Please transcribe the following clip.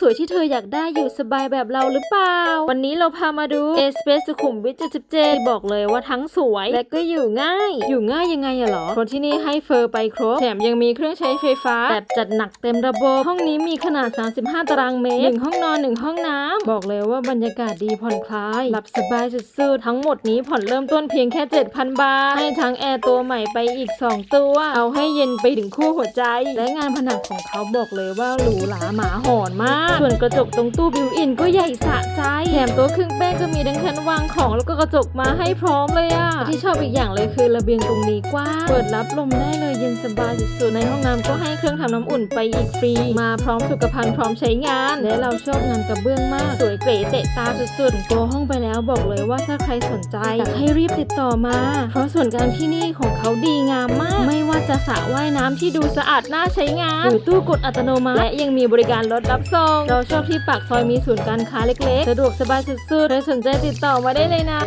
สวยที่เธออยากได้อยู่สบายแบบเราหรือเปล่า วันนี้เราพามาดูเอสเปซสุขุมวิท77บอกเลยว่าทั้งสวยและก็อยู่ง่าย อยู่ง่ายยังไงอะหรอเพราะที่นี่ให้เฟอร์ไปครบ แถมยังมีเครื่องใช้ไฟฟ้าแบบจัดหนักเต็มระบบ ห้องนี้มีขนาด 35 ตารางเมตรหนึ่งห้องนอนหนึ่งห้องน้ำบอกเลยว่าบรรยากาศดีผ่อนคลาย หลับสบายสุดๆทั้งหมดนี้ผ่อนเริ่มต้นเพียงแค่ 7,000 บาท ให้ทั้งแอร์ตัวใหม่ไปอีก 2 ตัว เอาให้เย็นไปถึงคู่หัวใจ และงานผนังของเขาบอกเลยว่าหรูหราหมาหอนมากส่วนกระจกตรงตู้บิวอินก็ใหญ่สะใจ แถมโต๊ะเครื่องแป้งก็มีทั้งชั้นวางของแล้วก็กระจกมาให้พร้อมเลยอะที่ชอบอีกอย่างเลยคือระเบียงตรงนี้กว้างเปิดรับลมได้เลยเย็นสบายสุดๆในห้องน้ำก็ให้เครื่องทำน้ำอุ่นไปอีกฟรี มาพร้อมสุขภัณฑ์พร้อมใช้งาน และเราชอบงานกระเบื้องมาก สวยเก๋เตะตาสุดๆตัวห้องไปแล้วบอกเลยว่าถ้าใครสนใจอยากให้รีบติดต่อมา เพราะส่วนการที่นี่ของเขาดีงามมาก ไม่ว่าจะสระว่ายน้ำที่ดูสะอาดน่าใช้งานหรือตู้กดอัตโนมัติและยังมีบริการรถรับส่งเราชอบที่ปากซอยมีศูนย์การค้าเล็กๆ สะดวกสบายสุดๆใครสนใจติดต่อมาได้เลยนะ